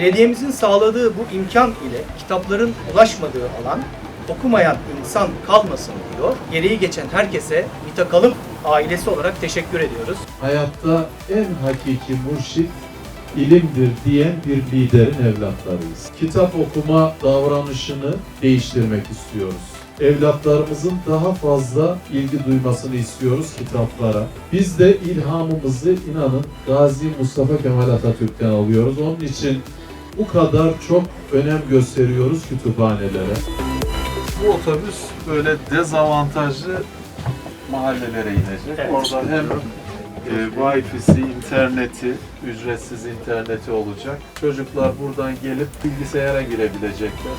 Belediyemizin sağladığı bu imkan ile kitapların ulaşmadığı alan okumayan insan kalmasın diyor. Gereği geçen herkese Mitakalım ailesi olarak teşekkür ediyoruz. Hayatta en hakiki murşit ilimdir diyen bir liderin evlatlarıyız. Kitap okuma davranışını değiştirmek istiyoruz. Evlatlarımızın daha fazla ilgi duymasını istiyoruz kitaplara. Biz de ilhamımızı inanın Gazi Mustafa Kemal Atatürk'ten alıyoruz. Onun için bu kadar çok önem gösteriyoruz kütüphanelere. Bu otobüs böyle dezavantajlı mahallelere inecek. Evet. Orada hem e, Wi-Fi'si, interneti, ücretsiz interneti olacak. Çocuklar buradan gelip bilgisayara girebilecekler.